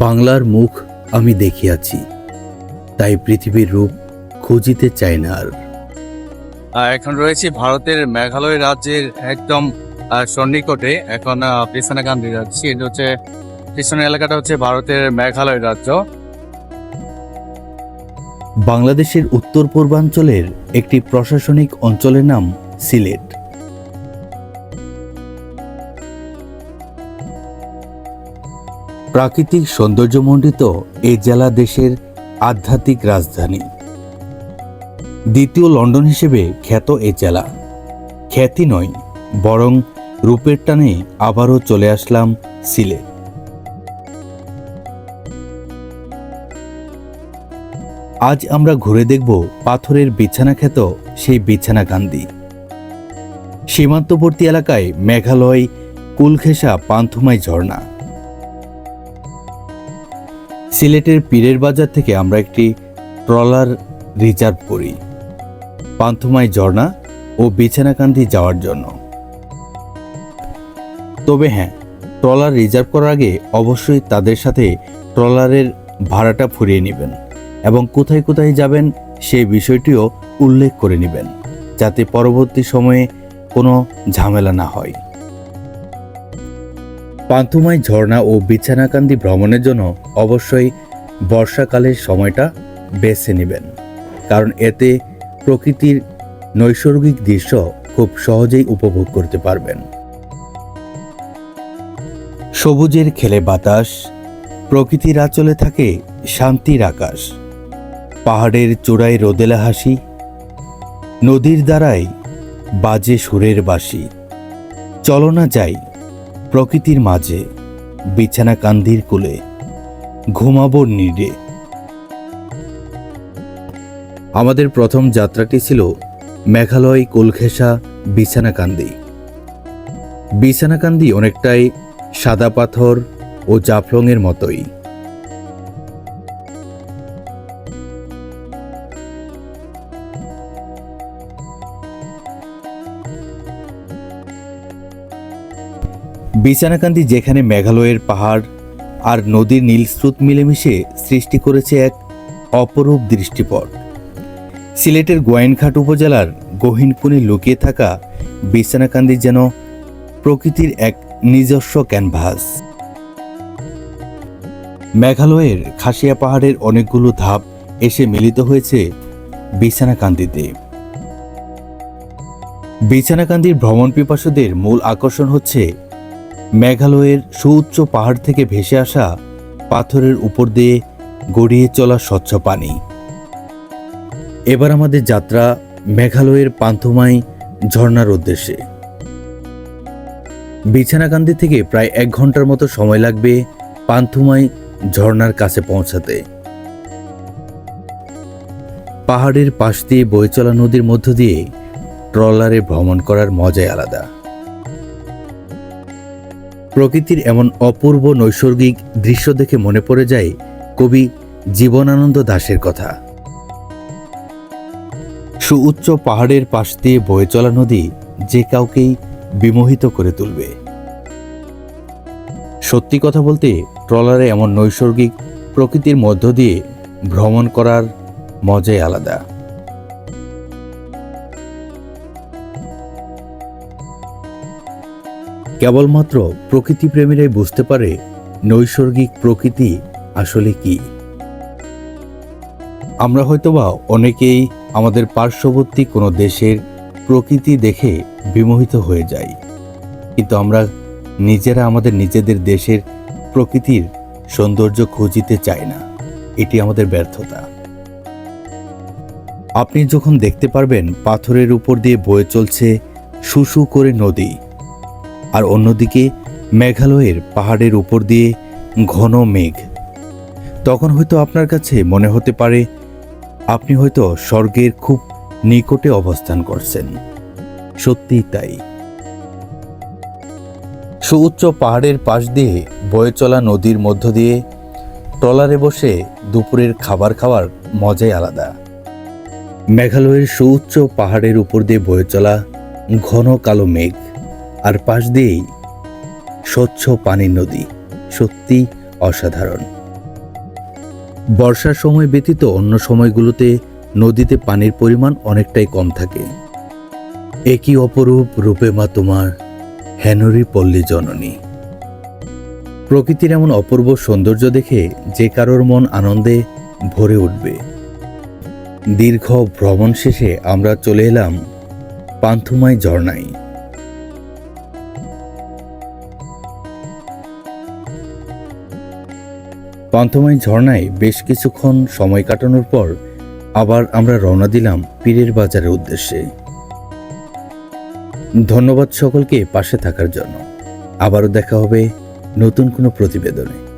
বাংলার মুখ আমি দেখিয়াছি তাই পৃথিবীর রূপ খুঁজিতে চাই না আর। এখন রয়েছি ভারতের মেঘালয় রাজ্যের একদম সন্নিকটে এখন পিছনাকান্দি যাচ্ছি এটা হচ্ছে পিছনের এলাকাটা হচ্ছে ভারতের মেঘালয় রাজ্য। বাংলাদেশের উত্তর পূর্বাঞ্চলের একটি প্রশাসনিক অঞ্চলের নাম সিলেট। প্রাকৃতিক সৌন্দর্যমণ্ডিত এই জেলা দেশের আধ্যাত্মিক রাজধানী। দ্বিতীয় লন্ডন হিসেবে খ্যাত এ জেলা। খ্যাতি নয়, বরং রূপের টানে আবারও চলে আসলাম সিলেট আজ আমরা ঘুরে দেখব পাথরের বিছানা খ্যাত সেই বিছানা কান্দি সীমান্তবর্তী এলাকায় মেঘালয়, কুলখেসা, পান্থুমাই ঝর্ণা। সিলেটের পীরের বাজার থেকে আমরা একটি ট্রলার রিজার্ভ করি পান্থুমাই ঝর্ণা ও বিছানাকান্দি যাওয়ার জন্য। তবে হ্যাঁ ট্রলার রিজার্ভ করার আগে অবশ্যই তাদের সাথে ট্রলারের ভাড়াটা ফুরিয়ে নেবেন এবং কোথায় কোথায় যাবেন সেই বিষয়টিও উল্লেখ করে নেবেন, যাতে পরবর্তী সময়ে কোনো ঝামেলা না হয়। পান্থুমাই ঝর্ণা ও বিছানাকান্দি ভ্রমণের জন্য অবশ্যই বর্ষাকালের সময়টা বেছে নেবেন। কারণ এতে প্রকৃতির নৈসর্গিক দৃশ্য খুব সহজেই উপভোগ করতে পারবেন। সবুজের খেলে বাতাস, প্রকৃতির আচলে থাকে শান্তির আকাশ, পাহাড়ের চূড়ায় রোদেলা হাসি, নদীর দ্বারাই বাজে সুরের বাসি চলো না যাই প্রকৃতির মাঝে বিছানা কান্দির কুলে ঘুমাবো নিড়ে। আমাদের প্রথম যাত্রাটি ছিল মেঘালয় কোলখেসা বিছানাকান্দি। বিছানাকান্দি অনেকটাই সাদা পাথর ও জাফলংয়ের মতোই। বিছানাকান্দি যেখানে মেঘালয়ের পাহাড় আর নদীর নীল স্রোত মিলেমিশে সৃষ্টি করেছে এক অপরূপ দৃষ্টিপট। সিলেটের গোয়াইনঘাট উপজেলার গহীনকুনি লুকিয়ে থাকা বিছানাকান্দি যেন প্রকৃতির এক নিজস্ব ক্যানভাস। মেঘালয়ের খাসিয়া পাহাড়ের অনেকগুলো ধাপ এসে মিলিত হয়েছে বিছানাকান্দিতে। বিছানাকান্দির ভ্রমণ পিপাসুদের মূল আকর্ষণ হচ্ছে মেঘালয়ের সুউচ্চ পাহাড় থেকে ভেসে আসা পাথরের উপর দিয়ে গড়িয়ে চলা স্বচ্ছ পানি। এবার আমাদের যাত্রা মেঘালয়ের পান্থমাই ঝর্ণার উদ্দেশ্যে। বিছানাকান্দি থেকে প্রায় এক ঘণ্টার মতো সময় লাগবে পান্থুমাই ঝর্ণার কাছে পৌঁছাতে। পাহাড়ের পাশ দিয়ে বয়ে চলা নদীর মধ্য দিয়ে ট্রলারে ভ্রমণ করার মজাই আলাদা। প্রকৃতির এমন অপূর্ব নৈসর্গিক দৃশ্য দেখে মনে পড়ে যায় কবি জীবনানন্দ দাশের কথা। সুউচ্চ পাহাড়ের পাশ দিয়ে বয়ে চলা নদী যে কাউকেই বিমোহিত করে তুলবে। সত্যি কথা বলতে, ট্রলারে এমন নৈসর্গিক প্রকৃতির মধ্য দিয়ে ভ্রমণ করার মজাই আলাদা। কেবলমাত্র প্রকৃতিপ্রেমীরাই বুঝতে পারে নৈসর্গিক প্রকৃতি আসলে কি। আমরা হয়তোবা অনেকেই আমাদের পার্শ্ববর্তী কোনো দেশের প্রকৃতি দেখে বিমোহিত হয়ে যাই, কিন্তু আমরা নিজেরা আমাদের নিজেদের দেশের প্রকৃতির সৌন্দর্য খুঁজিতে চাই না। এটি আমাদের ব্যর্থতা। আপনি যখন দেখতে পারবেন পাথরের উপর দিয়ে বয়ে চলছে শুশু করে নদী আর অন্যদিকে মেঘালয়ের পাহাড়ের উপর দিয়ে ঘন মেঘ। তখন হয়তো আপনার কাছে মনে হতে পারে, আপনি হয়তো স্বর্গের খুব নিকটে অবস্থান করছেন। সত্যিই তাই। সুউচ্চ পাহাড়ের পাশ দিয়ে বয়ে চলা নদীর মধ্য দিয়ে ট্রলারে বসে দুপুরের খাবার খাওয়ার মজাই আলাদা। মেঘালয়ের সুউচ্চ পাহাড়ের উপর দিয়ে বয়ে চলা ঘন কালো মেঘ। আর পাশ দিয়েই স্বচ্ছ পানির নদী, সত্যি অসাধারণ। বর্ষার সময় ব্যতীত অন্য সময়গুলোতে নদীতে পানির পরিমাণ অনেকটাই কম থাকে। একই অপরূপ রূপে মা তোমার হেনরি পল্লী জননী। প্রকৃতির এমন অপূর্ব সৌন্দর্য দেখে যে কারোর মন আনন্দে ভরে উঠবে। দীর্ঘ ভ্রমণ শেষে আমরা চলে এলাম পান্থুমাই ঝর্ণায়। পান্থমাই ঝর্ণায় বেশ কিছুক্ষণ সময় কাটানোর পর আবার আমরা রওনা দিলাম পীরের বাজারের উদ্দেশ্যে। ধন্যবাদ সকলকে পাশে থাকার জন্য। আবারও দেখা হবে নতুন কোনো প্রতিবেদনে।